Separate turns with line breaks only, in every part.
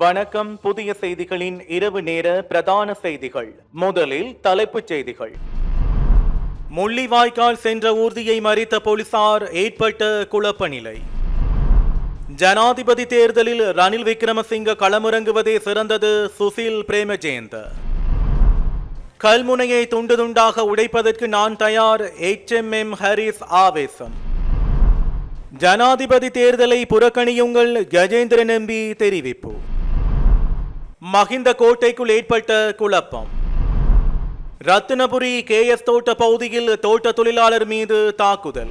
வணக்கம். புதிய செய்திகளின் இரவு நேர பிரதான செய்திகள். முதலில் தலைப்புச் செய்திகள். முள்ளிவாய்க்கால் சென்ற ஊர்தியை மறித்த போலீசார் ஏற்பட்ட குழப்ப நிலை ஜனாதிபதி தேர்தலில் ரணில் விக்ரமசிங்க களமிறங்குவதே சிறந்தது சுசில் பிரேமஜெயந்த. கல்முனையை துண்டு துண்டாக உடைப்பதற்கு நான் தயார் எச் எம் எம் ஹரிஸ் ஆவேசம். ஜனாதிபதி தேர்தலை புறக்கணியுங்கள். கஜேந்திரன் எம்பி தெரிவிப்பு. மகிந்த கோட்டைக்குள் ஏற்பட்ட குழப்பம். ரத்தினபுரி கேஎஸ் தோட்ட பகுதியில் தோட்ட தொழிலாளர் மீது தாக்குதல்.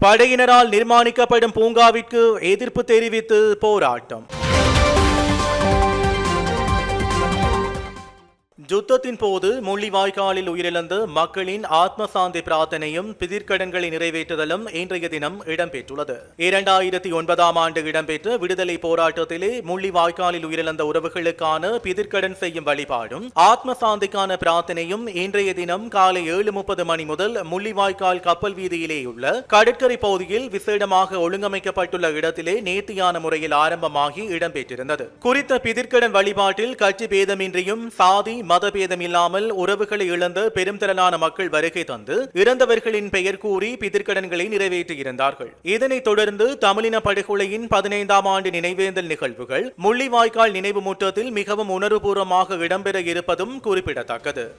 படையினரால் நிர்மாணிக்கப்படும் பூங்காவிற்கு எதிர்ப்பு தெரிவித்து போராட்டம். யுத்தத்தின் போது முள்ளிவாய்க்காலில் உயிரிழந்த மக்களின் ஆத்ம சாந்தி பிரார்த்தனையும் பிதிர்க்கடன்களை நிறைவேற்றுதலும் இன்றைய தினம் இடம்பெற்றுள்ளது. இரண்டாயிரத்தி ஒன்பதாம் ஆண்டு இடம்பெற்ற விடுதலை போராட்டத்திலே முள்ளிவாய்க்காலில் உயிரிழந்த உறவுகளுக்கான பிதிர்க்கடன் செய்யும் வழிபாடும் ஆத்ம சாந்திக்கான பிரார்த்தனையும் இன்றைய தினம் காலை ஏழு முப்பது மணி முதல் முள்ளிவாய்க்கால் கப்பல் வீதியிலே உள்ள கடற்கரை பகுதியில் விசேடமாக ஒழுங்கமைக்கப்பட்டுள்ள இடத்திலே நேர்த்தியான முறையில் ஆரம்பமாகி இடம்பெற்றிருந்தது. குறித்த பிதிர்க்கடன் வழிபாட்டில் கட்சி பேதமின்றியும் சாதி மதபேதம் இல்லாமல் உறவுகளை இழந்த பெரும்திரளான மக்கள் வருகை தந்து இறந்தவர்களின் பெயர் கூறி பிதிர்கடன்களை நிறைவேற்றியிருந்தார்கள். இதனைத் தொடர்ந்து தமிழின படுகொலையின் பதினைந்தாம் ஆண்டு நினைவேந்தல் நிகழ்வுகள் முள்ளிவாய்க்கால் நினைவு முற்றத்தில் மிகவும் உணர்வுபூர்வமாக இடம்பெற இருப்பதும் குறிப்பிடத்தக்கது.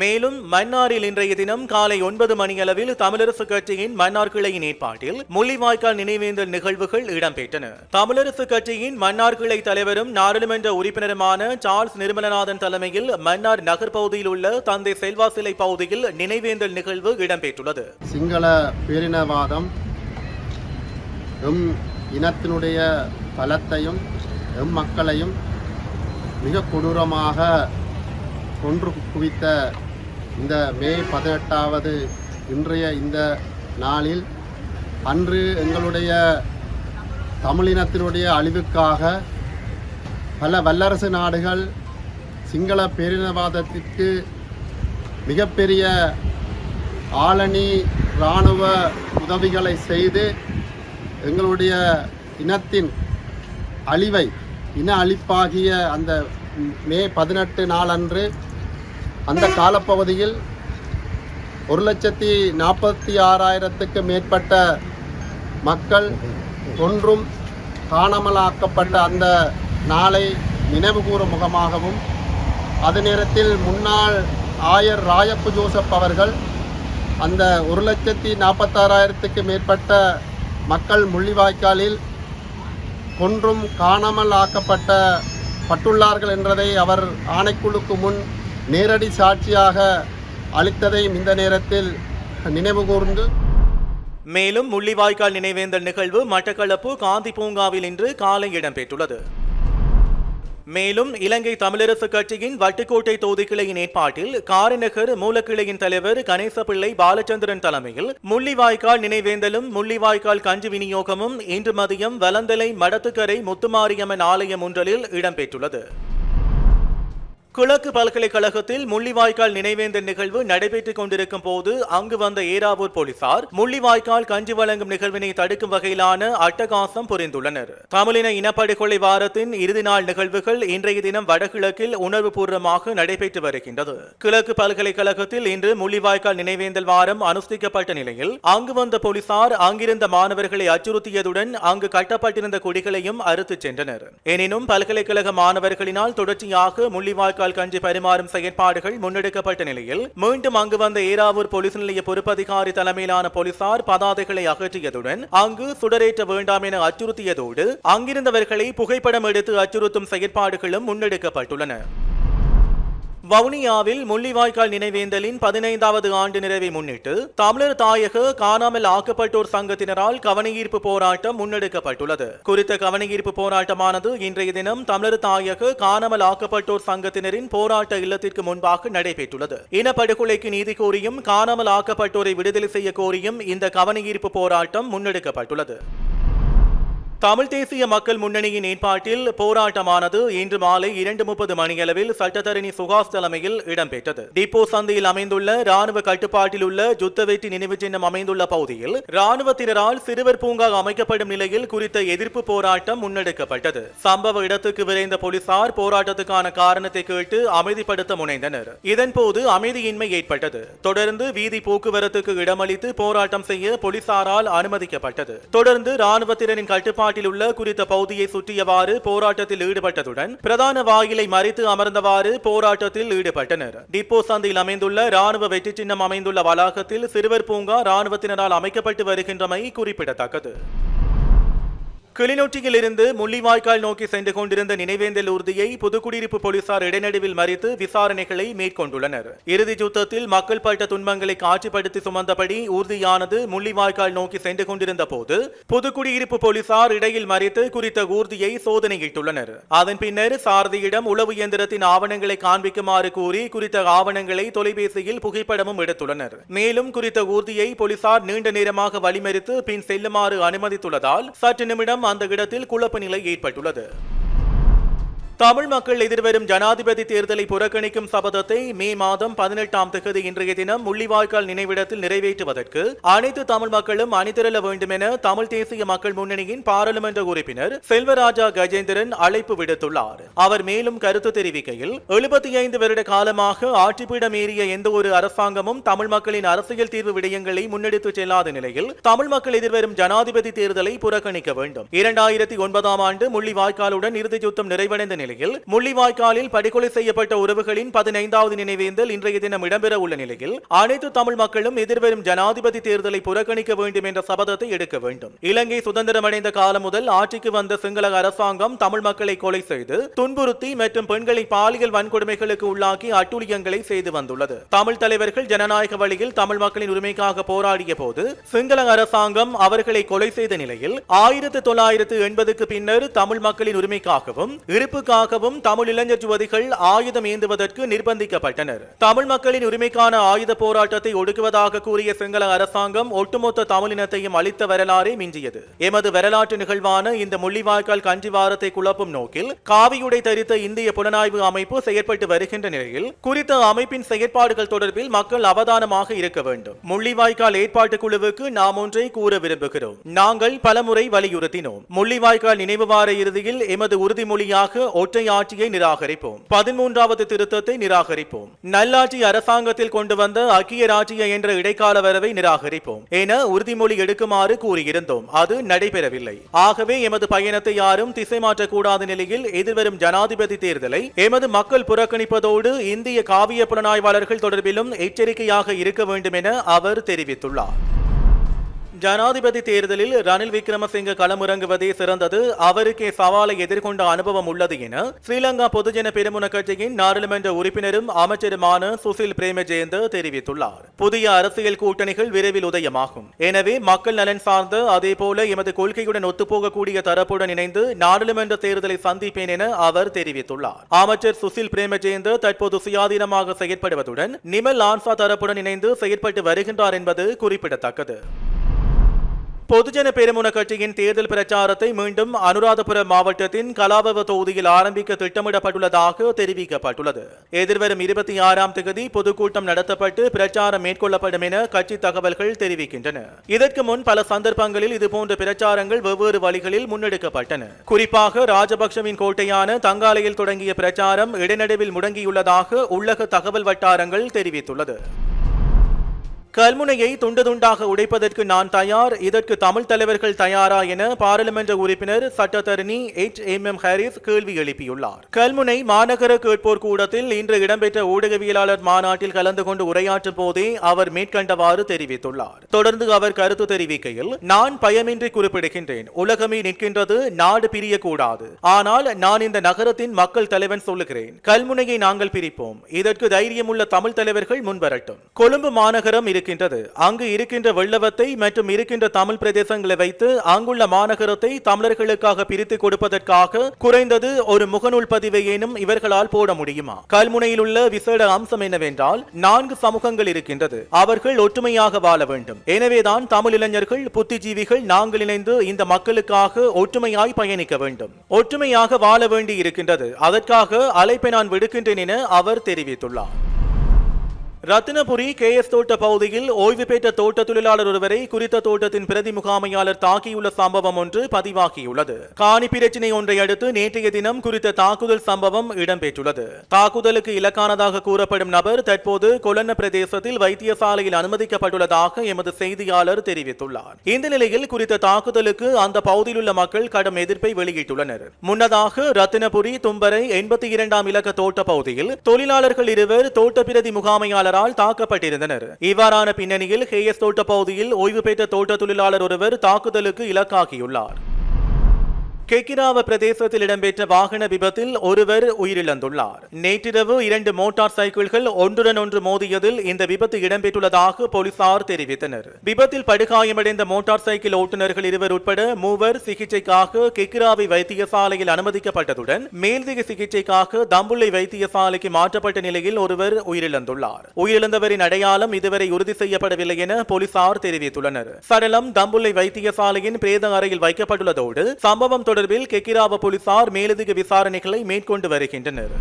மேலும் மன்னாரில் இன்றைய தினம் காலை ஒன்பது மணியளவில் தமிழரசு கட்சியின் மன்னார் கிளையின் ஏற்பாட்டில் முள்ளிவாய்க்கால் நினைவேந்தல் நிகழ்வுகள் இடம்பெற்றன. தமிழரசு கட்சியின் மன்னார் கிளை தலைவரும் நாடாளுமன்ற உறுப்பினருமான சார்ல்ஸ் நிர்மலநாதன் தலைமையில் மன்னார் நகர் பகுதியில் உள்ள தந்தை செல்வா சிலை பகுதியில் நினைவேந்தல் நிகழ்வு இடம்பெற்றுள்ளது.
சிங்கள பேரினவாதம் எம் இனத்தினுடைய பலத்தையும் எம் மக்களையும் மிக கொடூரமாக கொன்று குவித்த இந்த மே பதினெட்டாவது இன்றைய இந்த நாளில் அன்று எங்களுடைய தமிழினத்தினுடைய அழிவுக்காக பல வல்லரசு நாடுகள் சிங்கள பேரினவாதத்திற்கு மிகப்பெரிய ஆளணி இராணுவ உதவிகளை செய்து எங்களுடைய இனத்தின் அழிவை இன அழிப்பாகிய அந்த மே பதினெட்டு நாளன்று அந்த காலப்பகுதியில் ஒரு லட்சத்தி நாற்பத்தி ஆறாயிரத்துக்கு மேற்பட்ட மக்கள் ஒன்றும் காணாமலாக்கப்பட்ட அந்த நாளை நினைவுகூறும் முகமாகவும் அது நேரத்தில் முன்னாள் ஆயர் ராயப்பு ஜோசப் அவர்கள் அந்த ஒரு லட்சத்தி நாற்பத்தாறாயிரத்துக்கு மேற்பட்ட மக்கள் முள்ளிவாய்க்காலில் கொன்றும் காணாமல் ஆக்கப்பட்ட பட்டுள்ளார்கள் என்றதை அவர் ஆணைக்குழுக்கு முன் நேரடி சாட்சியாக அளித்ததையும் இந்த நேரத்தில் நினைவு கூர்ந்து
மேலும் முள்ளிவாய்க்கால் நினைவேந்தல் நிகழ்வு மட்டக்களப்பு காந்தி பூங்காவில் இன்று காலை இடம்பெற்றுள்ளது. மேலும் இலங்கை தமிழரசு கட்சியின் வட்டுக்கோட்டை தொகுதி கிளையின் ஏற்பாட்டில் காரிநகர் மூலக்கிளையின் தலைவர் கணேசபிள்ளை பாலச்சந்திரன் தலைமையில் முள்ளிவாய்க்கால் நினைவேந்தலும் முள்ளிவாய்க்கால் கஞ்சி விநியோகமும் இன்று மதியம் வலந்தலை மடத்துக்கரை முத்துமாரியம்மன் ஆலயம் ஒன்றலில் இடம்பெற்றுள்ளது. கிழக்கு பல்கலைக்கழகத்தில் முள்ளிவாய்க்கால் நினைவேந்தல் நிகழ்வு நடைபெற்றுக் கொண்டிருக்கும் போது அங்கு வந்த ஏராவூர் போலீசார் முள்ளிவாய்க்கால் கஞ்சி வழங்கும் நிகழ்வினை தடுக்கும் வகையிலான அட்டகாசம் புரிந்துள்ளனர். தமிழின இனப்படுகொலை வாரத்தின் இறுதி நாள் நிகழ்வுகள் இன்றைய தினம் வடகிழக்கில் உணர்வுபூர்வமாக நடைபெற்று வருகின்றது. கிழக்கு பல்கலைக்கழகத்தில் இன்று முள்ளிவாய்க்கால் நினைவேந்தல் வாரம் அனுஷ்டிக்கப்பட்ட நிலையில் அங்கு வந்த போலீசார் அங்கிருந்த மாணவர்களை அச்சுறுத்தியதுடன் அங்கு கட்டப்பட்டிருந்த கொடிகளையும் அறுத்துச் சென்றனர். எனினும் பல்கலைக்கழக மாணவர்களினால் தொடர்ச்சியாக முள்ளிவாய்க்கால் கஞ்சி பரிமாறும் செயற்பாடுகள் முன்னெடுக்கப்பட்ட நிலையில் மீண்டும் அங்கு வந்த ஏராவூர் போலீஸ் நிலைய பொறுப்பதிகாரி தலைமையிலான போலீசார் பதாதைகளை அகற்றியதுடன் அங்கு சுடரேற்ற வேண்டாம் என அச்சுறுத்தியதோடு அங்கிருந்தவர்களை புகைப்படம் எடுத்து அச்சுறுத்தும் செயற்பாடுகளும் முன்னெடுக்கப்பட்டுள்ளன. வவுனியாவில் முள்ளிவாய்க்கால் நினைவேந்தலின் பதினைந்தாவது ஆண்டு நிறைவை முன்னிட்டு தமிழர் தாயக காணாமல் ஆக்கப்பட்டோர் சங்கத்தினரால் கவனஈர்ப்பு போராட்டம் முன்னெடுக்கப்பட்டுள்ளது. குறித்த கவனஈர்ப்பு போராட்டமானது இன்றைய தினம் தமிழர் தாயக காணாமல் ஆக்கப்பட்டோர் சங்கத்தினரின் போராட்ட இல்லத்திற்கு முன்பாக நடைபெற்றுள்ளது. இனப்படுகொலைக்கு நீதி கோரியும் காணாமல் ஆக்கப்பட்டோரை விடுதலை செய்ய கோரியும் இந்த கவனஈர்ப்பு போராட்டம் முன்னெடுக்கப்பட்டுள்ளது. தமிழ் தேசிய மக்கள் முன்னணியின் ஏற்பாட்டில் போராட்டமானது இன்று மாலை இரண்டு முப்பது மணியளவில் சட்டத்தரணி சுகாஸ் தலைமையில் இடம்பெற்றது. டிப்போ சந்தையில் அமைந்துள்ள ராணுவ கட்டுப்பாட்டில் உள்ள ஜுத்தவெட்டி நினைவு சின்னம் அமைந்துள்ள பகுதியில் ராணுவத்தினரால் சிறுவர் பூங்கா அமைக்கப்படும் நிலையில் குறித்த எதிர்ப்பு போராட்டம் முன்னெடுக்கப்பட்டது. சம்பவ இடத்துக்கு விரைந்த போலீசார் போராட்டத்துக்கான காரணத்தை கேட்டு அமைதிப்படுத்த முனைந்தனர். இதன்போது அமைதியின்மை ஏற்பட்டது. தொடர்ந்து வீதி போக்குவரத்துக்கு இடமளித்து போராட்டம் செய்ய போலீசாரால் அனுமதிக்கப்பட்டது. தொடர்ந்து ராணுவத்தினரின் கட்டுப்பாடு கட்டுப்பாட்டில் உள்ள குறித்த பகுதியை சுற்றியவாறு போராட்டத்தில் ஈடுபட்டதுடன் பிரதான வாயிலை மறித்து அமர்ந்தவாறு போராட்டத்தில் ஈடுபட்டனர். டிப்போ சந்தையில் அமைந்துள்ள ராணுவ வெற்றி சின்னம் அமைந்துள்ள வளாகத்தில் சிறுவர் பூங்கா ராணுவத்தினரால் அமைக்கப்பட்டு வருகின்றமை குறிப்பிடத்தக்கது. கிளிநொச்சியில் இருந்து முள்ளிவாய்க்கால் நோக்கி சென்று கொண்டிருந்த நினைவேந்தல் ஊர்தியை புதுக்குடியிருப்பு போலீசார் இடைநடுவில் மறித்து விசாரணைகளை மேற்கொண்டுள்ளனர். இறுதி யுத்தத்தில் மக்கள் பட்ட துன்பங்களை காட்சிப்படுத்தி சுமந்தபடி ஊர்தியானது முள்ளிவாய்க்கால் நோக்கி சென்று கொண்டிருந்த போது புதுக்குடியிருப்பு போலீசார் இடையில் மறித்து குறித்த ஊர்தியை சோதனையிட்டுள்ளனர். அதன் பின்னர் சாரதியிடம் உளவு இயந்திரத்தின் ஆவணங்களை காண்பிக்குமாறு கூறி குறித்த ஆவணங்களை தொலைபேசியில் புகைப்படமும் எடுத்துள்ளனர். மேலும் குறித்த ஊர்தியை போலீசார் நீண்ட நேரமாக வழிமறித்து பின் செல்லுமாறு அனுமதித்துள்ளதால் சற்று நிமிடம் அந்த இடத்தில் குழப்ப நிலை ஏற்பட்டுள்ளது. தமிழ் மக்கள் எதிர்வரும் ஜனாதிபதி தேர்தலை புறக்கணிக்கும் சபதத்தை மே மாதம் பதினெட்டாம் தேதி இன்றைய தினம் முள்ளிவாய்க்கால் நினைவிடத்தில் நிறைவேற்றுவதற்கு அனைத்து தமிழ் மக்களும் அணிதிரள வேண்டும் என தமிழ் தேசிய மக்கள் முன்னணியின் பாராளுமன்ற உறுப்பினர் செல்வராஜா கஜேந்திரன் அழைப்பு விடுத்துள்ளார். அவர் மேலும் கருத்து தெரிவிக்கையில் எழுபத்தி ஐந்து வருட காலமாக ஆட்சிப்பீடம் ஏறிய எந்த ஒரு அரசாங்கமும் தமிழ் மக்களின் அரசியல் தீர்வு விடயங்களை முன்னெடுத்து செல்லாத நிலையில் தமிழ் மக்கள் எதிர்வரும் ஜனாதிபதி தேர்தலை புறக்கணிக்க வேண்டும். இரண்டாயிரத்தி ஒன்பதாம் ஆண்டு முள்ளிவாய்க்காலுடன் இறுதி சுத்தம் நிறைவடைந்த நிலையில் முள்ளிவாய்க்காலில் படுகொலை செய்யப்பட்ட உறவுகளின் பதினைந்தாவது நினைவேந்தல் இன்றைய தினம் இடம்பெற உள்ள நிலையில் அனைத்து தமிழ் மக்களும் எதிர்வரும் ஜனாதிபதி தேர்தலை புறக்கணிக்க வேண்டும் என்ற சபதத்தை எடுக்க வேண்டும். இலங்கை சுதந்திரமடைந்த காலம் முதல் ஆட்சிக்கு வந்த சிங்கள அரசாங்கம் தமிழ் மக்களை கொலை செய்து துன்புறுத்தி மற்றும் பெண்களை பாலியல் வன்கொடுமைகளுக்கு உள்ளாக்கி அட்டூழியங்களை செய்து வந்துள்ளது. தமிழ் தலைவர்கள் ஜனநாயக வழியில் தமிழ் மக்களின் உரிமைக்காக போராடிய போது சிங்கள அரசாங்கம் அவர்களை கொலை செய்த நிலையில் ஆயிரத்தி தொள்ளாயிரத்து எண்பதுக்கு பின்னர் தமிழ் மக்களின் உரிமைக்காகவும் உரிமைக்காகவும் தமிழ் இளைஞர் யுவதிகள் ஆயுதம் ஏந்துவதற்கு நிர்பந்திக்கப்பட்டனர். தமிழ் மக்களின் உரிமைக்கான ஆயுத போராட்டத்தை ஒடுக்குவதாக கூறிய சிங்கள அரசாங்கம் ஒட்டுமொத்த தமிழினத்தையும் அளித்த வரலாறே மிஞ்சியது. எமது வரலாற்று நிகழ்வான இந்த முள்ளிவாய்க்கால் கஞ்சிவாரத்தை குழப்பும் நோக்கில் காவியுடை தரித்த இந்திய புலனாய்வு அமைப்பு செயற்பட்டு வருகின்ற நிலையில் குறித்த அமைப்பின் செயற்பாடுகள் தொடர்பில் மக்கள் அவதானமாக இருக்க வேண்டும். முள்ளிவாய்க்கால் ஏற்பாட்டு குழுவுக்கு நாம் ஒன்றை கூற விரும்புகிறோம். நாங்கள் பலமுறை வலியுறுத்தினோம். முள்ளிவாய்க்கால் நினைவு வார இறுதியில் எமது உறுதிமொழியாக ஒற்றையாட்சியை நிராகரிப்போம். பதிமூன்றாவது திருத்தத்தை நிராகரிப்போம். நல்லாட்சி அரசாங்கத்தில் கொண்டு வந்த அக்கிய ராஜ்ய என்ற இடைக்கால வரவை நிராகரிப்போம். என உறுதிமொழி எடுக்குமாறு கூறியிருந்தோம். அது நடைபெறவில்லை. ஆகவே எமது பயணத்தை யாரும் திசை மாற்றக்கூடாத நிலையில் எதிர்வரும் ஜனாதிபதி தேர்தலை எமது மக்கள் புறக்கணிப்பதோடு இந்திய காவிய புலனாய்வாளர்கள் தொடர்பிலும் எச்சரிக்கையாக இருக்க வேண்டும் என அவர் தெரிவித்துள்ளார். ஜனாதிபதி தேர்தலில் ரணில் விக்ரமசிங்க களமிறங்குவதே சிறந்தது. அவருக்கே சவாலை எதிர்கொண்ட அனுபவம் உள்ளது என ஸ்ரீலங்கா பொதுஜன பெருமுன கட்சியின் நாடாளுமன்ற உறுப்பினரும் அமைச்சருமான சுசில் பிரேமஜெயந்த தெரிவித்துள்ளார். புதிய அரசியல் கூட்டணிகள் விரைவில் உதயமாகும். எனவே மக்கள் நலன் சார்ந்த அதேபோல எமது கொள்கையுடன் ஒத்துப்போகக்கூடிய தரப்புடன் இணைந்து நாடாளுமன்ற தேர்தலை சந்திப்பேன் என அவர் தெரிவித்துள்ளார். அமைச்சர் சுசில் பிரேமஜெயந்த தற்போது சுயாதீனமாக செயற்படுவதுடன் நிமல் ஆன்சா தரப்புடன் இணைந்து செயற்பட்டு வருகின்றார் என்பது குறிப்பிடத்தக்கது. பொதுஜன பெருமுன கட்சியின் தேர்தல் பிரச்சாரத்தை மீண்டும் அனுராதபுரம் மாவட்டத்தின் கலாபவ தொகுதியில் ஆரம்பிக்க திட்டமிடப்பட்டுள்ளதாக தெரிவிக்கப்பட்டுள்ளது. எதிர்வரும் இருபத்தி ஆறாம் தேதி பொதுக்கூட்டம் நடத்தப்பட்டு பிரச்சாரம் மேற்கொள்ளப்படும் என கட்சி தகவல்கள் தெரிவிக்கின்றன. இதற்கு முன் பல சந்தர்ப்பங்களில் இதுபோன்ற பிரச்சாரங்கள் வெவ்வேறு வழிகளில் முன்னெடுக்கப்பட்டன. குறிப்பாக ராஜபக்சவின் கோட்டையான தங்காலையில் தொடங்கிய பிரச்சாரம் இடைநடுவில் முடங்கியுள்ளதாக உள்ளக தகவல் வட்டாரங்கள் தெரிவித்துள்ளது. கல்முனையை துண்டு துண்டாக உடைப்பதற்கு நான் தயார். இதற்கு தமிழ் தலைவர்கள் தயாரா என பாராளுமன்ற உறுப்பினர் சட்டத்தரணி எச் எம் எம் ஹாரிஸ் கேள்வி எழுப்பியுள்ளார். கல்முனை மாநகர கேட்போர் கூடத்தில் இன்று இடம்பெற்ற ஊடகவியலாளர் மாநாட்டில் கலந்து கொண்டு உரையாற்றும் போதே அவர் மேற்கண்டவாறு தெரிவித்துள்ளார். தொடர்ந்து அவர் கருத்து தெரிவிக்கையில் நான் பயமின்றி குறிப்பிடுகின்றேன். உலகமே நிற்கின்றது நாடு பிரியக்கூடாது. ஆனால் நான் இந்த நகரத்தின் மக்கள் தலைவன் சொல்லுகிறேன். கல்முனையை நாங்கள் பிரிப்போம். இதற்கு தைரியமுள்ள தமிழ் தலைவர்கள் முன்வரட்டும். கொழும்பு மாநகரம் இரு இருக்கின்றது. அங்கு இருக்கின்ற வெள்ளவத்தை மற்றும் இருக்கின்ற தமிழ் பிரதேசங்களை வைத்து அங்குள்ள மாநகரத்தை தமிழர்களுக்காக பிரித்து கொடுப்பதற்காக குறைந்தது ஒரு முகநூல் பதிவையேனும் இவர்களால் போட முடியுமா? கல்முனையில் உள்ள விசேட அம்சம் என்னவென்றால் நான்கு சமூகங்கள் இருக்கின்றது. அவர்கள் ஒற்றுமையாக வாழ வேண்டும். எனவேதான் தமிழ் இளைஞர்கள் புத்திஜீவிகள் நாங்கள் இணைந்து இந்த மக்களுக்காக ஒற்றுமையாய் பயணிக்க வேண்டும். ஒற்றுமையாக வாழ வேண்டி இருக்கின்றது அதற்காக அழைப்பை நான் விடுக்கின்றேன் என அவர் தெரிவித்துள்ளார். ரத்தினபுரி கே எஸ் தோட்ட பகுதியில் ஓய்வு பெற்ற தோட்ட தொழிலாளர் ஒருவரை குறித்த தோட்டத்தின் பிரதி முகாமையாளர் தாக்கியுள்ள சம்பவம் ஒன்று பதிவாகியுள்ளது. காணி பிரச்சினை ஒன்றை அடுத்து நேற்றைய தினம் குறித்த தாக்குதல் சம்பவம் இடம்பெற்றுள்ளது. தாக்குதலுக்கு இலக்கானதாக கூறப்படும் நபர் தற்போது கொலன்ன பிரதேசத்தில் வைத்தியசாலையில் அனுமதிக்கப்பட்டுள்ளதாக எமது செய்தியாளர் தெரிவித்துள்ளார். இந்த நிலையில் குறித்த தாக்குதலுக்கு அந்த பகுதியில் உள்ள மக்கள் கடும் எதிர்ப்பை வெளியிட்டுள்ளனர். முன்னதாக ரத்தினபுரி தும்பரை எண்பத்தி இரண்டாம் இலக்க தோட்ட பகுதியில் தொழிலாளர்கள் இருவர் தோட்ட பிரதி முகாமையாளர் முகாமையாளரால் தாக்கப்பட்டிருந்தனர். இவ்வாறான பின்னணியில் ஹேயஸ் தோட்ட பகுதியில் ஓய்வு பெற்ற தோட்ட தொழிலாளர் ஒருவர் தாக்குதலுக்கு இலக்காகியுள்ளார். கெக்கிராவ பிரதேசத்தில் இடம்பெற்ற வாகன விபத்தில் ஒருவர் உயிரிழந்துள்ளார். நேற்றிரவு இரண்டு மோட்டார் சைக்கிள்கள் ஒன்றுடன் ஒன்று மோதியதில் இந்த விபத்து இடம்பெற்றுள்ளதாக போலீசார் தெரிவித்தனர். விபத்தில் படுகாயமடைந்த மோட்டார் சைக்கிள் ஓட்டுநர்கள் இருவர் உட்பட மூவர் சிகிச்சைக்காக கெக்கிராவை வைத்தியசாலையில் அனுமதிக்கப்பட்டதுடன் மேல்திக சிகிச்சைக்காக தம்புள்ளை வைத்தியசாலைக்கு மாற்றப்பட்ட நிலையில் ஒருவர் உயிரிழந்துள்ளார். உயிரிழந்தவரின் அடையாளம் இதுவரை உறுதி செய்யப்படவில்லை என போலீசார் தெரிவித்துள்ளனர். சடலம் தம்புள்ளை வைத்தியசாலையின் பிரேத அறையில் வைக்கப்பட்டுள்ளதோடு சம்பவம் தொடர்பில் கெக்கிராவ போலீசார் மேலதிக விசாரணைகளை மேற்கொண்டு வருகின்றனர்.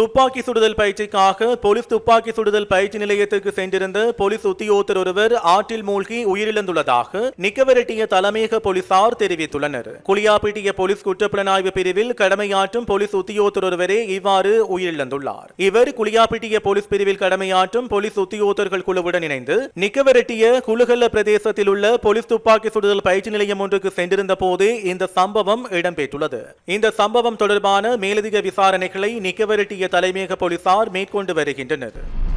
துப்பாக்கி சுடுதல் பயிற்சிக்காக போலீஸ் துப்பாக்கி சுடுதல் பயிற்சி நிலையத்திற்கு சென்றிருந்த போலீஸ் உத்தியோகத்தர் ஒருவர் ஆற்றில் மூழ்கி உயிரிழந்துள்ளதாக நிக்கவரட்டிய தலைமையக போலீசார் தெரிவித்துள்ளனர். குளியாப்பிட்டிய போலீஸ் குற்றப்புலனாய்வு பிரிவில் கடமையாற்றும் போலீஸ் உத்தியோகத்தர் ஒருவரே இவ்வாறு உயிரிழந்துள்ளார். இவர் குளியாப்பிட்டிய போலீஸ் பிரிவில் கடமையாற்றும் போலீஸ் உத்தியோகத்தர்கள் குழுவுடன் இணைந்து நிக்கவரட்டிய குலுகல்ல பிரதேசத்தில் உள்ள போலீஸ் துப்பாக்கி சுடுதல் பயிற்சி நிலையம் ஒன்றுக்கு சென்றிருந்த போது இந்த சம்பவம் இடம்பெற்றுள்ளது. இந்த சம்பவம் தொடர்பான மேலதிக விசாரணைகளை நிக்கவரட்டிய தலைமையக போலீசார் மேற்கொண்டு வருகின்றனர்.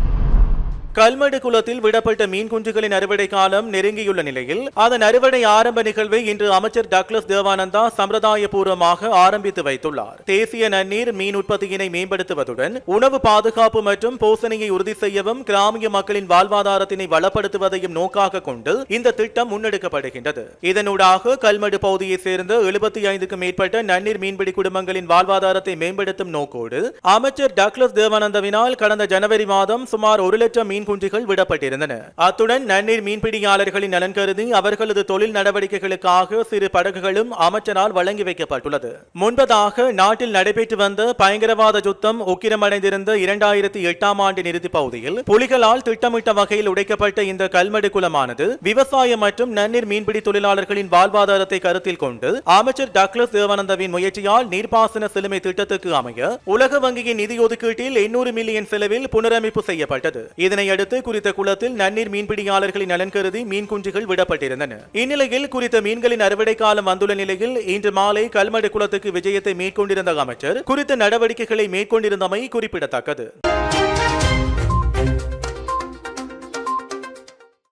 கல்மடு குளத்தில் விடப்பட்ட மீன் குஞ்சுகளின் அறுவடை காலம் நெருங்கியுள்ள நிலையில் அதன் அறுவடை ஆரம்ப நிகழ்வை இன்று அமைச்சர் டக்ளஸ் தேவானந்தா சம்பிரதாயபூர்வமாக ஆரம்பித்து வைத்துள்ளார். தேசிய நன்னீர் மீன் உற்பத்தியினை மேம்படுத்துவதுடன் உணவு பாதுகாப்பு மற்றும் போசனையை உறுதி செய்யவும் கிராமிய மக்களின் வாழ்வாதாரத்தினை வளப்படுத்துவதையும் நோக்காக கொண்டு இந்த திட்டம் முன்னெடுக்கப்படுகின்றது. இதனூடாக கல்மடு பகுதியைச் சேர்ந்த எழுபத்தி ஐந்துக்கும் மேற்பட்ட நன்னீர் மீன்பிடி குடும்பங்களின் வாழ்வாதாரத்தை மேம்படுத்தும் நோக்கோடு அமைச்சர் டக்ளஸ் தேவானந்தவினால் கடந்த ஜனவரி மாதம் சுமார் ஒரு லட்சம் மீன் குஞ்சுகள் விடப்பட்டிருந்தன. அத்துடன் நன்னீர் மீன்பிடியாளர்களின் நலன் கருதி அவர்களது தொழில் நடவடிக்கைகளுக்காக சிறு படகுகளும் அமைச்சரால் வழங்கி வைக்கப்பட்டுள்ளது. முன்பதாக நாட்டில் நடைபெற்று வந்த பயங்கரவாத யுத்தம் உக்கிரமடைந்திருந்த இரண்டாயிரத்தி எட்டாம் ஆண்டின் இறுதி பகுதியில் புலிகளால் திட்டமிட்ட வகையில் உடைக்கப்பட்ட இந்த கல்மடு குளமானது விவசாயம் மற்றும் நன்னீர் மீன்பிடி தொழிலாளர்களின் வாழ்வாதாரத்தை கருத்தில் கொண்டு அமைச்சர் டக்ளஸ் தேவானந்தவின் முயற்சியால் நீர்ப்பாசன சிலுமை திட்டத்துக்கு அமைய உலக வங்கியின் நிதி ஒதுக்கீட்டில் எண்ணூறு மில்லியன் செலவில் புனரமைப்பு செய்யப்பட்டது. இதனை அடுத்து குறித்த குளத்தில் நன்னீர் மீன்பிடியாளர்களின் நலன் கருதி மீன் குஞ்சுகள் விடப்பட்டிருந்தன. இந்நிலையில் குறித்த மீன்களின் அறுவடை காலம் வந்துள்ள நிலையில் இன்று மாலை கல்மடு குளத்துக்கு விஜயத்தை மேற்கொண்டிருந்த அமைச்சர் குறித்த நடவடிக்கைகளை மேற்கொண்டிருந்தமை குறிப்பிடத்தக்கது.